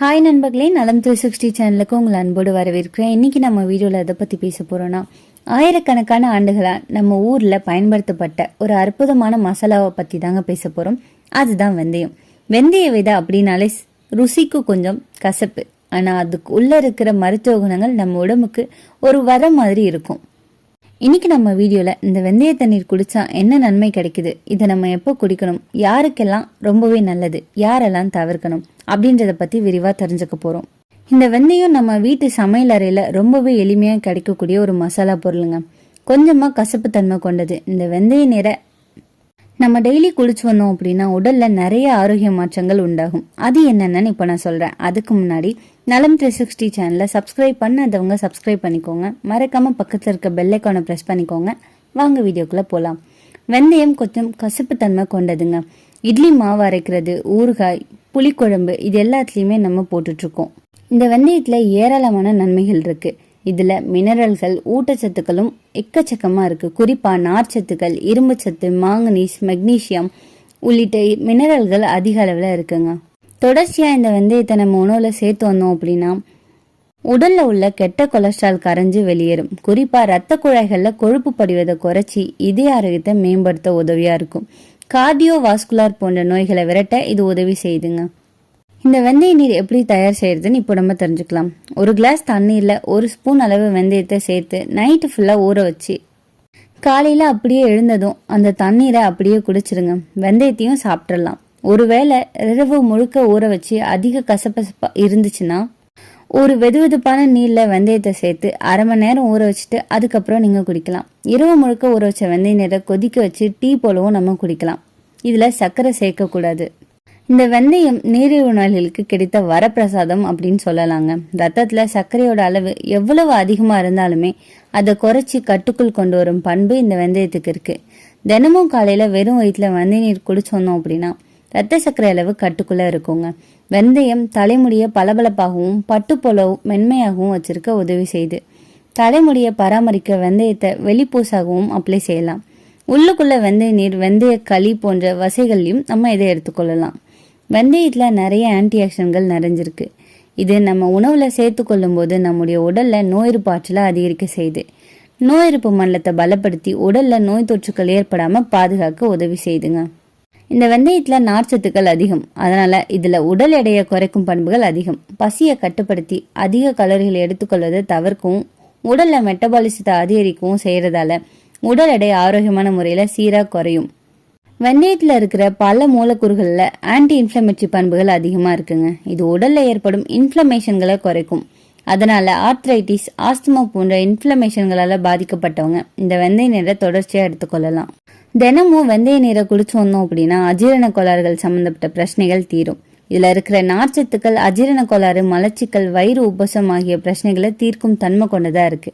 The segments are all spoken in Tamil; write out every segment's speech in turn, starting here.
ஹாய் நண்பர்களே. நலம் த்ரீ சிக்ஸ்டி சேனலுக்கு உங்களை அன்போடு வரவேற்கிறேன். இன்னைக்கு நம்ம வீடியோவில் எதை பற்றி பேச போகிறோன்னா ஆயிரக்கணக்கான ஆண்டுகளாக நம்ம ஊரில் பயன்படுத்தப்பட்ட ஒரு அற்புதமான மசாலாவை பற்றி தாங்க பேச போகிறோம் அதுதான் வெந்தயம். வெந்தய விதை அப்படின்னாலே ஸ்- ருசிக்கு கொஞ்சம் கசப்பு. ஆனால் அதுக்கு உள்ளே இருக்கிற மருத்துவ குணங்கள் நம்ம உடம்புக்கு ஒரு வரம் மாதிரி இருக்கும். இன்னைக்கு நம்ம வீடியோல இந்த வெந்தய தண்ணீர் குடிச்சா என்ன நன்மை கிடைக்குது? இதை நம்ம எப்போ குடிக்கணும்? யாருக்கெல்லாம் ரொம்பவே நல்லது? யாரெல்லாம் தவிர்க்கணும்? அப்படின்றத பத்தி விரிவா தெரிஞ்சுக்க போறோம். இந்த வெந்தயம் நம்ம வீட்டு சமையல் அறையில ரொம்பவே எளிமையா கிடைக்கக்கூடிய ஒரு மசாலா பொருளுங்க. கொஞ்சமா கசப்பு தன்மை கொண்டது. இந்த வெந்தய நிற நம்ம டெய்லி குளிச்சு வந்தோம் அப்படின்னா உடல்ல நிறைய ஆரோக்கிய மாற்றங்கள் உண்டாகும். அது என்னென்னு இப்போ நான் சொல்றேன். அதுக்கு முன்னாடி நலம் த்ரீ சிக்ஸ்டி சேனலை சப்ஸ்கிரைப் பண்ணாதவங்க சப்ஸ்கிரைப் பண்ணிக்கோங்க. மறக்காம பக்கத்தில் இருக்க பெல்லைக்கான ப்ரெஸ் பண்ணிக்கோங்க. வாங்க வீடியோக்குள்ள போகலாம் வெந்தயம் கொஞ்சம் கசப்புத்தன்மை கொண்டதுங்க. இட்லி மாவு அரைக்கிறது ஊறுகாய் புளிக்குழம்பு இது எல்லாத்துலேயுமே நம்ம போட்டுட்டு இருக்கோம். இந்த வெந்தயத்தில் ஏராளமான நன்மைகள் இருக்கு. இதில் மினரல்கள் ஊட்டச்சத்துக்களும் எக்கச்சக்கமாக இருக்குது குறிப்பாக நார்ச்சத்துக்கள் இரும்புச்சத்து மாங்கனீஸ் மெக்னீசியம் உள்ளிட்ட மினரல்கள் அதிக அளவில் இருக்குங்க. தொடர்ச்சியாக இந்த வெந்தயத்தை நம்ம உணவுல சேர்த்து வந்தோம் அப்படின்னா உடல்ல உள்ள கெட்ட கொலஸ்ட்ரால் கரைஞ்சு வெளியேறும். குறிப்பா ரத்த குழாய்கள்ல கொழுப்பு படிவதை குறைச்சி இதய ஆரோக்கியத்தை மேம்படுத்த உதவியா இருக்கும். கார்டியோ வாஸ்குலார் போன்ற நோய்களை விரட்ட இது உதவி செய்யுதுங்க இந்த வெந்தய நீர் எப்படி தயார் செய்யறதுன்னு இப்போ நம்ம தெரிஞ்சுக்கலாம். ஒரு கிளாஸ் தண்ணீரில் ஒரு ஸ்பூன் அளவு வெந்தயத்தை சேர்த்து நைட்டு ஃபுல்லாக ஊற வச்சு காலையில் அப்படியே எழுந்ததும் அந்த தண்ணீரை அப்படியே குடிச்சிருங்க. வெந்தயத்தையும் சாப்பிட்றலாம் ஒருவேளை இரவு முழுக்க ஊற வச்சு அதிக கசப்பசப்பாக இருந்துச்சுன்னா ஒரு வெதுவெதுப்பான நீரில் வெந்தயத்தை சேர்த்து அரை மணி நேரம் ஊற வச்சுட்டு அதுக்கப்புறம் நீங்கள் குடிக்கலாம். இரவு முழுக்க ஊற வச்ச வெந்தய நீரை கொதிக்க வச்சு டீ போலவும் நம்ம குடிக்கலாம். இதில் சர்க்கரை சேர்க்கக்கூடாது. இந்த வெந்தயம் நீரிழிவு நோய்களுக்கு கிடைத்த வரப்பிரசாதம் அப்படின்னு சொல்லலாங்க. ரத்தத்துல சர்க்கரையோட அளவு எவ்வளவு அதிகமா இருந்தாலுமே அதை குறைச்சி கட்டுக்குள் கொண்டு வரும் பண்பு இந்த வெந்தயத்துக்கு இருக்கு. தினமும் காலையில வெறும் வயிற்றுல வெந்தய நீர் குடிச்சு அப்படின்னா ரத்த சர்க்கரை அளவு கட்டுக்குள்ள இருக்குங்க. வெந்தயம் தலைமுடியை பளபளப்பாகவும் பட்டு போலவும் மென்மையாகவும் வச்சிருக்க உதவி செய்யுது தலைமுடியை பராமரிக்க வெந்தயத்தை வெளிப்பூசாகவும் அப்ளை செய்யலாம். உள்ளுக்குள்ள வெந்தய நீர் வெந்தய களி போன்ற வசைகளையும் நம்ம இதை எடுத்துக்கொள்ளலாம். வெந்தயத்தில் நிறைய ஆன்டி ஆக்சிடன்ட்கள் நிறைஞ்சிருக்கு. இது நம்ம உணவில் சேர்த்து கொள்ளும்போது நம்முடைய உடலில் நோய் எதிர்ப்பு ஆற்றலை அதிகரிக்க செய்யுது நோய் எதிர்ப்பு மண்டலத்தை பலப்படுத்தி உடலில் நோய் தொற்றுக்கள் ஏற்படாமல் பாதுகாக்க உதவி செய்துங்க. இந்த வெந்தயத்தில் நார்ச்சத்துக்கள் அதிகம். அதனால் இதில் உடல் எடையை குறைக்கும் பண்புகள் அதிகம். பசியை கட்டுப்படுத்தி அதிக கலோரிகளை எடுத்துக்கொள்வதை தவிர்க்கவும் உடலில் மெட்டபாலிசத்தை அதிகரிக்கவும் செய்கிறதால உடல் எடை ஆரோக்கியமான முறையில் சீராக குறையும். வெந்தயத்தில் இருக்கிற பல மூலக்கூறுகளில் ஆன்டி இன்ஃப்ளமேட்டரி பண்புகள் அதிகமாக இருக்குங்க. இது உடலில் ஏற்படும் இன்ஃப்ளமேஷன்களை குறைக்கும். அதனால ஆர்த்ரைட்டிஸ் ஆஸ்துமா போன்ற இன்ஃப்ளமேஷன்களால் பாதிக்கப்பட்டவங்க இந்த வெந்தய நீரை தொடர்ச்சியாக எடுத்துக்கொள்ளலாம். தினமும் வெந்தய நீரை குடிச்சு வந்தோம் அப்படின்னா அஜீரண கோளாறுகள் சம்பந்தப்பட்ட பிரச்சனைகள் தீரும். இதில் இருக்கிற நார்ச்சத்துக்கள் அஜீரண கோளாறு மலச்சிக்கல் வயிறு உபசம் ஆகிய பிரச்சனைகளை தீர்க்கும் தன்மை கொண்டதாக இருக்கு.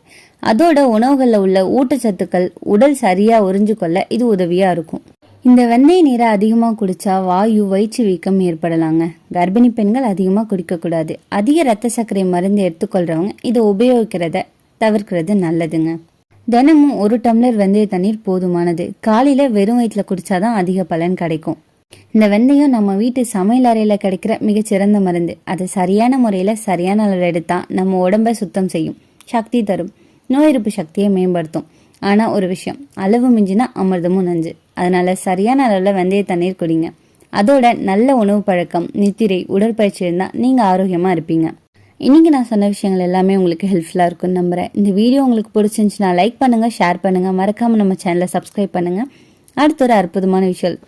அதோட உணவுகளில் உள்ள ஊட்டச்சத்துக்கள் உடல் சரியாக உறிஞ்சு கொள்ள இது உதவியாக இருக்கும். இந்த வெந்தய நீரை அதிகமாக குடித்தா வாயு வயிற்று வீக்கம் ஏற்படலாங்க. கர்ப்பிணி பெண்கள் அதிகமாக குடிக்கக்கூடாது அதிக ரத்த சர்க்கரை மருந்து எடுத்துக்கொள்றவங்க இதை உபயோகிக்கிறத தவிர்க்கிறது நல்லதுங்க. தினமும் ஒரு டம்ளர் வெந்தய தண்ணீர் போதுமானது. காலையில வெறும் வயிற்றுல குடிச்சாதான் அதிக பலன் கிடைக்கும். இந்த வெந்தயம் நம்ம வீட்டு சமையல் அறையில கிடைக்கிற மிகச்சிறந்த மருந்து. அதை சரியான முறையில சரியான அளவில் எடுத்தா நம்ம உடம்ப சுத்தம் செய்யும் சக்தி தரும் நோய் எதிர்ப்பு சக்தியை மேம்படுத்தும். ஆனால் ஒரு விஷயம் அளவு மிஞ்சினா அமிர்தமும் நஞ்சு. அதனால சரியான அளவில் வெந்தய தண்ணீர் குடிங்க. அதோட நல்ல உணவு பழக்கம் நித்திரை உடற்பயிற்சி இருந்தால் நீங்கள் ஆரோக்கியமாக இருப்பீங்க. இன்றைக்கி நான் சொன்ன விஷயங்கள் எல்லாமே உங்களுக்கு ஹெல்ப்ஃபுல்லாக இருக்கும்னு நம்புகிறேன் இந்த வீடியோ உங்களுக்கு பிடிச்சிருந்துச்சுன்னா லைக் பண்ணுங்கள் ஷேர் பண்ணுங்க. மறக்காமல் நம்ம சேனலை சப்ஸ்கிரைப் பண்ணுங்கள் அடுத்த ஒரு அற்புதமான விஷயம்